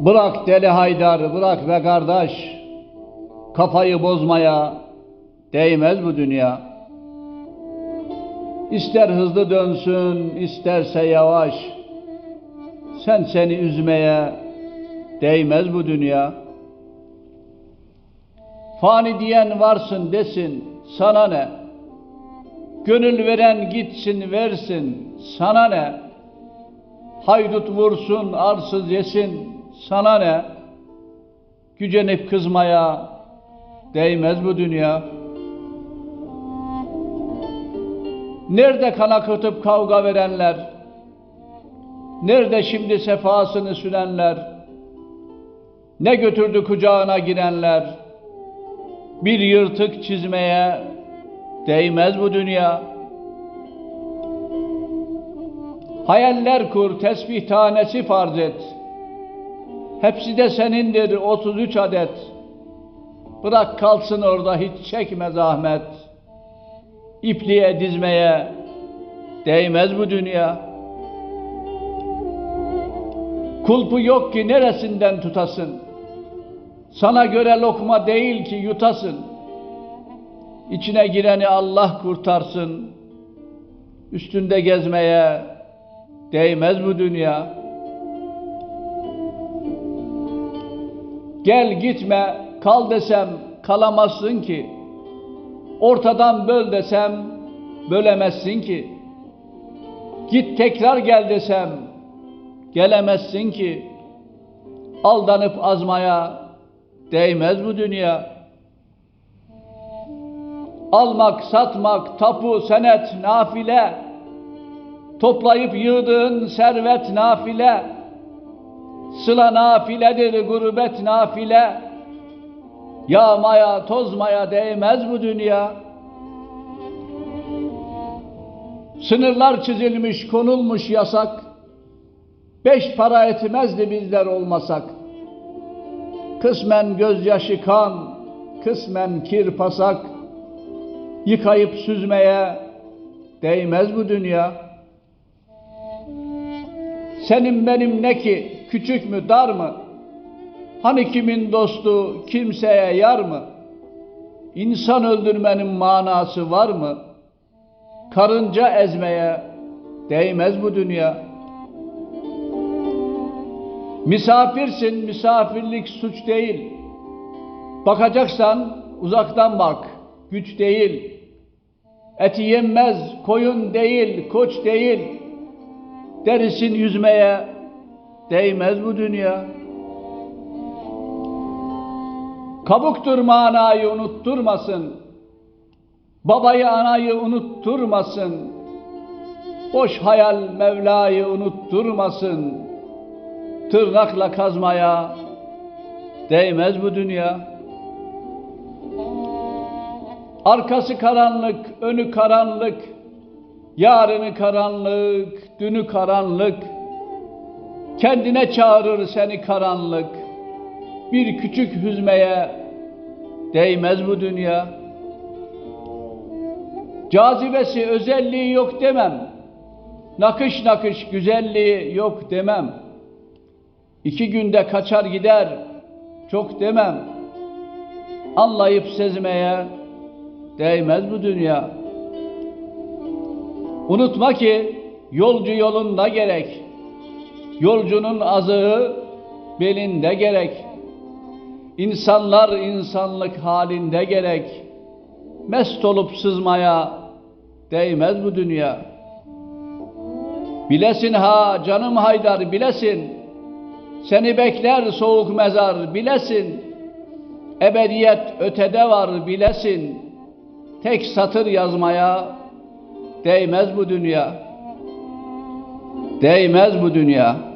Bırak deli haydar, bırak be kardeş. Kafayı bozmaya değmez bu dünya. İster hızlı dönsün, isterse yavaş. Sen seni üzmeye değmez bu dünya. Fani diyen varsın desin, sana ne? Gönül veren gitsin versin, sana ne? Haydut vursun, arsız yesin, sana ne? Gücenip kızmaya değmez bu dünya. Nerede kan akıtıp kavga verenler? Nerede şimdi sefasını sürenler? Ne götürdü kucağına girenler? Bir yırtık çizmeye değmez bu dünya. Hayaller kur, tesbih tanesi farz et. Hepsi de senindir 33 adet. Bırak kalsın orada hiç çekme zahmet. İpliğe dizmeye değmez bu dünya. Kulpu yok ki neresinden tutasın. Sana göre lokma değil ki yutasın. İçine gireni Allah kurtarsın. Üstünde gezmeye değmez bu dünya. Gel gitme kal desem kalamazsın ki. Ortadan böl desem bölemezsin ki. Git tekrar gel desem gelemezsin ki. Aldanıp azmaya değmez bu dünya. Almak, satmak, tapu, senet, nafile. Toplayıp yığdığın servet nafile. Sıla nafiledir, gurbet nafile. Yağmaya, tozmaya değmez bu dünya. Sınırlar çizilmiş, konulmuş yasak. Beş para etmezdi bizler olmasak. Kısmen gözyaşı kan, kısmen kir pasak. Yıkayıp süzmeye değmez bu dünya. Senin benim ne ki, küçük mü, dar mı? Hani kimin dostu, kimseye yar mı? İnsan öldürmenin manası var mı? Karınca ezmeye değmez bu dünya. Misafirsin, misafirlik suç değil. Bakacaksan uzaktan bak, güç değil. Eti yenmez, koyun değil, koç değil. Derisin yüzmeye değmez bu dünya. Kabuktur manayı unutturmasın. Babayı anayı unutturmasın. Boş hayal Mevla'yı unutturmasın. Tırnakla kazmaya değmez bu dünya. Arkası karanlık, önü karanlık. Yarını karanlık, dünü karanlık. Kendine çağırır seni karanlık. Bir küçük hüzmeye değmez bu dünya. Cazibesi, özelliği yok demem. Nakış nakış güzelliği yok demem. İki günde kaçar gider çok demem. Anlayıp sezmeye değmez bu dünya. Unutma ki yolcu yolunda gerek. Yolcunun azığı belinde gerek. İnsanlar insanlık halinde gerek. Mest olup sızmaya değmez bu dünya. Bilesin ha canım Haydar bilesin. Seni bekler soğuk mezar bilesin. Ebediyet ötede var bilesin. Tek satır yazmaya değmez bu dünya. Değmez bu dünya.